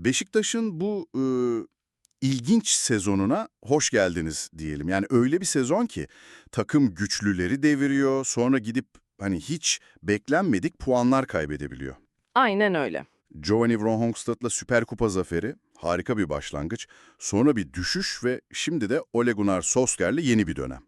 Beşiktaş'ın bu e, ilginç sezonuna hoş geldiniz diyelim. Yani öyle bir sezon ki takım güçlüleri deviriyor, sonra gidip hani hiç beklenmedik puanlar kaybedebiliyor. Aynen öyle. Giovanni Vrohongstad'la Süper Kupa zaferi harika bir başlangıç. Sonra bir düşüş ve şimdi de Ole Gunnar Solskjaer'le yeni bir dönem.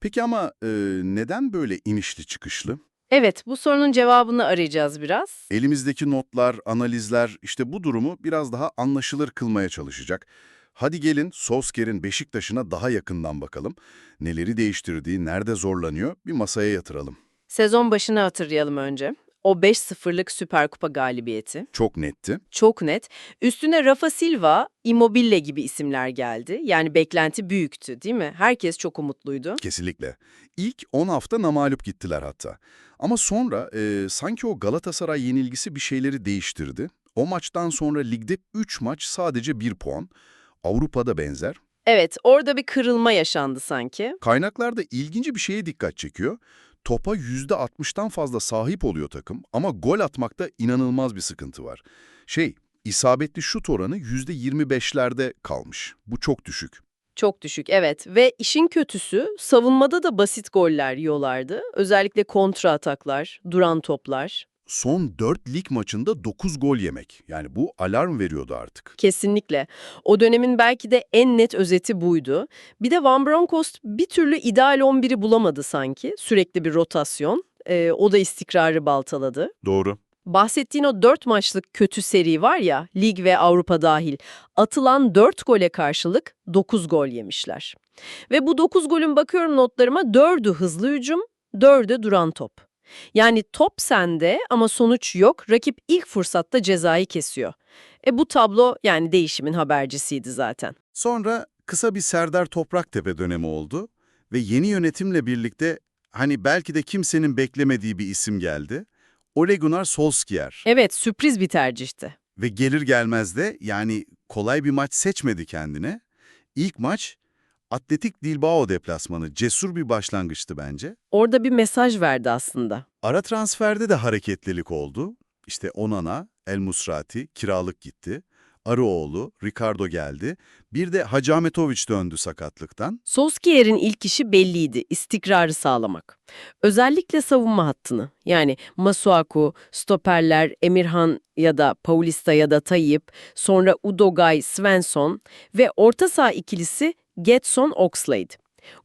Peki ama e, neden böyle inişli çıkışlı? Evet, bu sorunun cevabını arayacağız biraz. Elimizdeki notlar, analizler işte bu durumu biraz daha anlaşılır kılmaya çalışacak. Hadi gelin Solskjaer'in Beşiktaş'ına daha yakından bakalım. Neleri değiştirdiği, nerede zorlanıyor bir masaya yatıralım. Sezon başını hatırlayalım önce. O 5-0'lık Süper Kupa galibiyeti. Çok netti. Çok net. Üstüne Rafa Silva, Immobile gibi isimler geldi. Yani beklenti büyüktü değil mi? Herkes çok umutluydu. Kesinlikle. İlk 10 hafta namalup gittiler hatta. Ama sonra e, sanki o Galatasaray yenilgisi bir şeyleri değiştirdi. O maçtan sonra ligde 3 maç sadece 1 puan. Avrupa'da benzer. Evet, orada bir kırılma yaşandı sanki. Kaynaklarda ilginç bir şeye dikkat çekiyor. Topa %60'tan fazla sahip oluyor takım ama gol atmakta inanılmaz bir sıkıntı var. Şey, isabetli şut oranı %25'lerde kalmış. Bu çok düşük. Çok düşük, evet. Ve işin kötüsü savunmada da basit goller yiyorlardı. Özellikle kontra ataklar, duran toplar. Son 4 lig maçında 9 gol yemek. Yani bu alarm veriyordu artık. Kesinlikle. O dönemin belki de en net özeti buydu. Bir de Van Bronckhorst bir türlü ideal 11'i bulamadı sanki. Sürekli bir rotasyon. Ee, o da istikrarı baltaladı. Doğru. Bahsettiğin o 4 maçlık kötü seri var ya, lig ve Avrupa dahil, atılan 4 gole karşılık 9 gol yemişler. Ve bu 9 golün bakıyorum notlarıma 4'ü hızlı hücum, 4'ü duran top. Yani top sende ama sonuç yok, rakip ilk fırsatta cezayı kesiyor. E bu tablo yani değişimin habercisiydi zaten. Sonra kısa bir Serdar Topraktepe dönemi oldu ve yeni yönetimle birlikte hani belki de kimsenin beklemediği bir isim geldi. Ole Gunnar Solskjaer. Evet sürpriz bir tercihti. Ve gelir gelmez de yani kolay bir maç seçmedi kendine. İlk maç Atletik Bilbao deplasmanı cesur bir başlangıçtı bence. Orada bir mesaj verdi aslında. Ara transferde de hareketlilik oldu. İşte Onana, El Musrati kiralık gitti. Arıoğlu, Ricardo geldi. Bir de Hacı Ahmetoviç döndü sakatlıktan. Solskjaer'in ilk işi belliydi, istikrarı sağlamak. Özellikle savunma hattını, yani Masuaku, stoperler, Emirhan ya da Paulista ya da Tayyip, sonra Udogay, Svensson ve orta saha ikilisi Getson Oxlade.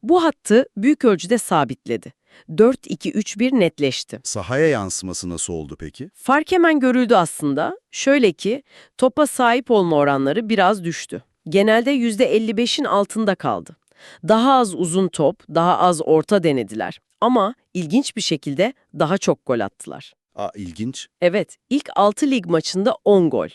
Bu hattı büyük ölçüde sabitledi. 4-2-3-1 netleşti. Sahaya yansıması nasıl oldu peki? Fark hemen görüldü aslında. Şöyle ki, topa sahip olma oranları biraz düştü. Genelde %55'in altında kaldı. Daha az uzun top, daha az orta denediler. Ama ilginç bir şekilde daha çok gol attılar. Aa ilginç. Evet, ilk 6 lig maçında 10 gol.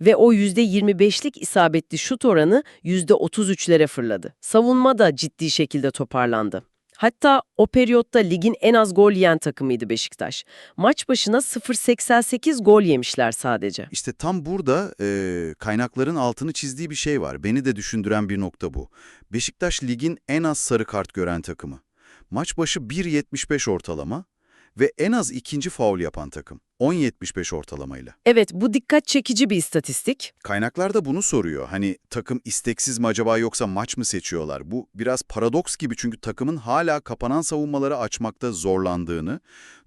Ve o %25'lik isabetli şut oranı %33'lere fırladı. Savunma da ciddi şekilde toparlandı. Hatta o periyotta ligin en az gol yiyen takımıydı Beşiktaş. Maç başına 0.88 gol yemişler sadece. İşte tam burada e, kaynakların altını çizdiği bir şey var. Beni de düşündüren bir nokta bu. Beşiktaş ligin en az sarı kart gören takımı. Maç başı 1.75 ortalama ve en az ikinci faul yapan takım. 10.75 ortalamayla. Evet, bu dikkat çekici bir istatistik. Kaynaklar da bunu soruyor. Hani takım isteksiz mi acaba yoksa maç mı seçiyorlar? Bu biraz paradoks gibi çünkü takımın hala kapanan savunmaları açmakta zorlandığını,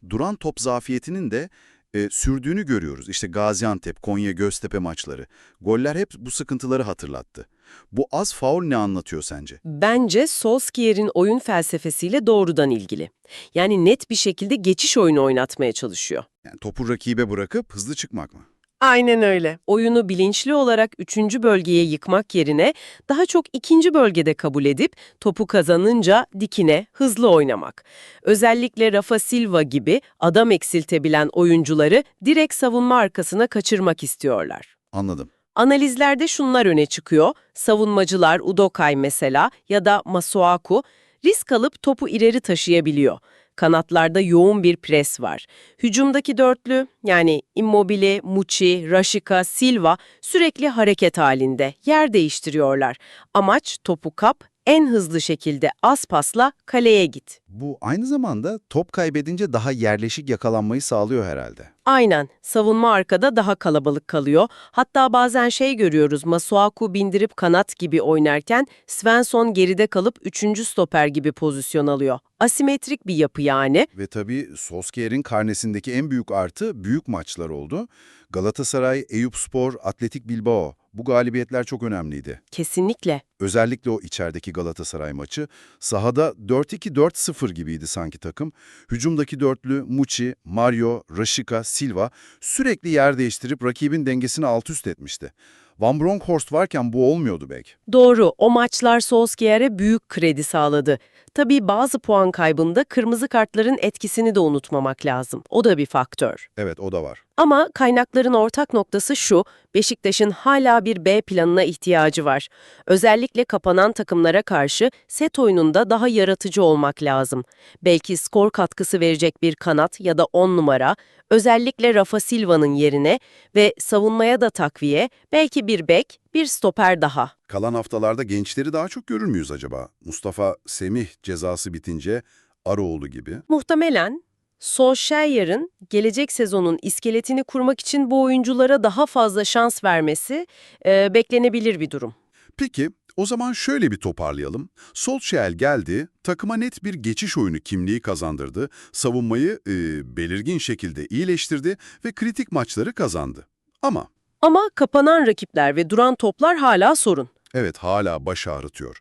duran top zafiyetinin de e, sürdüğünü görüyoruz. İşte Gaziantep, Konya, Göztepe maçları. Goller hep bu sıkıntıları hatırlattı. Bu az faul ne anlatıyor sence? Bence Solskjaer'in oyun felsefesiyle doğrudan ilgili. Yani net bir şekilde geçiş oyunu oynatmaya çalışıyor. Yani topu rakibe bırakıp hızlı çıkmak mı? Aynen öyle. Oyunu bilinçli olarak üçüncü bölgeye yıkmak yerine daha çok ikinci bölgede kabul edip topu kazanınca dikine, hızlı oynamak. Özellikle Rafa Silva gibi adam eksiltebilen oyuncuları direkt savunma arkasına kaçırmak istiyorlar. Anladım. Analizlerde şunlar öne çıkıyor. Savunmacılar Udokay mesela ya da Masuaku risk alıp topu ileri taşıyabiliyor. Kanatlarda yoğun bir pres var. Hücumdaki dörtlü yani Immobile, Muçi, Rashica, Silva sürekli hareket halinde, yer değiştiriyorlar. Amaç topu kap, en hızlı şekilde az pasla kaleye git. Bu aynı zamanda top kaybedince daha yerleşik yakalanmayı sağlıyor herhalde. Aynen. Savunma arkada daha kalabalık kalıyor. Hatta bazen şey görüyoruz. Masuaku bindirip kanat gibi oynarken Svensson geride kalıp üçüncü stoper gibi pozisyon alıyor. Asimetrik bir yapı yani. Ve tabii Solskjaer'in karnesindeki en büyük artı büyük maçlar oldu. Galatasaray, Eyüpspor, Atletik Bilbao. Bu galibiyetler çok önemliydi. Kesinlikle. Özellikle o içerideki Galatasaray maçı. Sahada 4-2-4-0 gibiydi sanki takım. Hücumdaki dörtlü Muçi, Mario, Rashica, Silva sürekli yer değiştirip rakibin dengesini alt üst etmişti. Van Bronckhorst varken bu olmuyordu belki. Doğru, o maçlar Solskjaer'e büyük kredi sağladı. Tabii bazı puan kaybında kırmızı kartların etkisini de unutmamak lazım. O da bir faktör. Evet o da var. Ama kaynakların ortak noktası şu, Beşiktaş'ın hala bir B planına ihtiyacı var. Özellikle kapanan takımlara karşı set oyununda daha yaratıcı olmak lazım. Belki skor katkısı verecek bir kanat ya da 10 numara, özellikle Rafa Silva'nın yerine ve savunmaya da takviye, belki bir bek, bir stoper daha. Kalan haftalarda gençleri daha çok görür müyüz acaba? Mustafa Semih cezası bitince Aroğlu gibi. Muhtemelen Solskjaer'in gelecek sezonun iskeletini kurmak için bu oyunculara daha fazla şans vermesi e, beklenebilir bir durum. Peki, o zaman şöyle bir toparlayalım. Solskjaer geldi, takıma net bir geçiş oyunu kimliği kazandırdı, savunmayı e, belirgin şekilde iyileştirdi ve kritik maçları kazandı. Ama Ama kapanan rakipler ve duran toplar hala sorun. evet hala baş ağrıtıyor.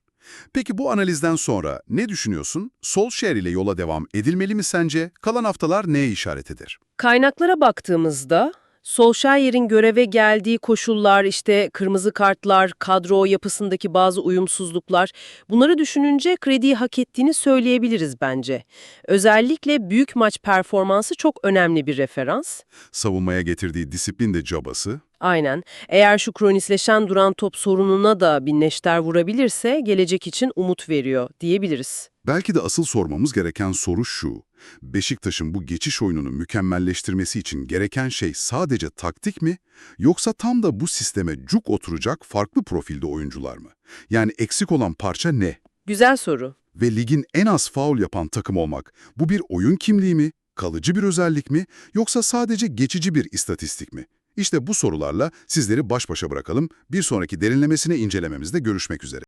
Peki bu analizden sonra ne düşünüyorsun? Solskjaer ile yola devam edilmeli mi sence? Kalan haftalar neye işaret eder? Kaynaklara baktığımızda Solskjaer'in göreve geldiği koşullar, işte kırmızı kartlar, kadro yapısındaki bazı uyumsuzluklar, bunları düşününce krediyi hak ettiğini söyleyebiliriz bence. Özellikle büyük maç performansı çok önemli bir referans. Savunmaya getirdiği disiplin de cabası. Aynen. Eğer şu kronisleşen duran top sorununa da bir neşter vurabilirse gelecek için umut veriyor diyebiliriz. Belki de asıl sormamız gereken soru şu. Beşiktaş'ın bu geçiş oyununu mükemmelleştirmesi için gereken şey sadece taktik mi? Yoksa tam da bu sisteme cuk oturacak farklı profilde oyuncular mı? Yani eksik olan parça ne? Güzel soru. Ve ligin en az faul yapan takım olmak, bu bir oyun kimliği mi? Kalıcı bir özellik mi? Yoksa sadece geçici bir istatistik mi? İşte bu sorularla sizleri baş başa bırakalım. Bir sonraki derinlemesine incelememizde görüşmek üzere.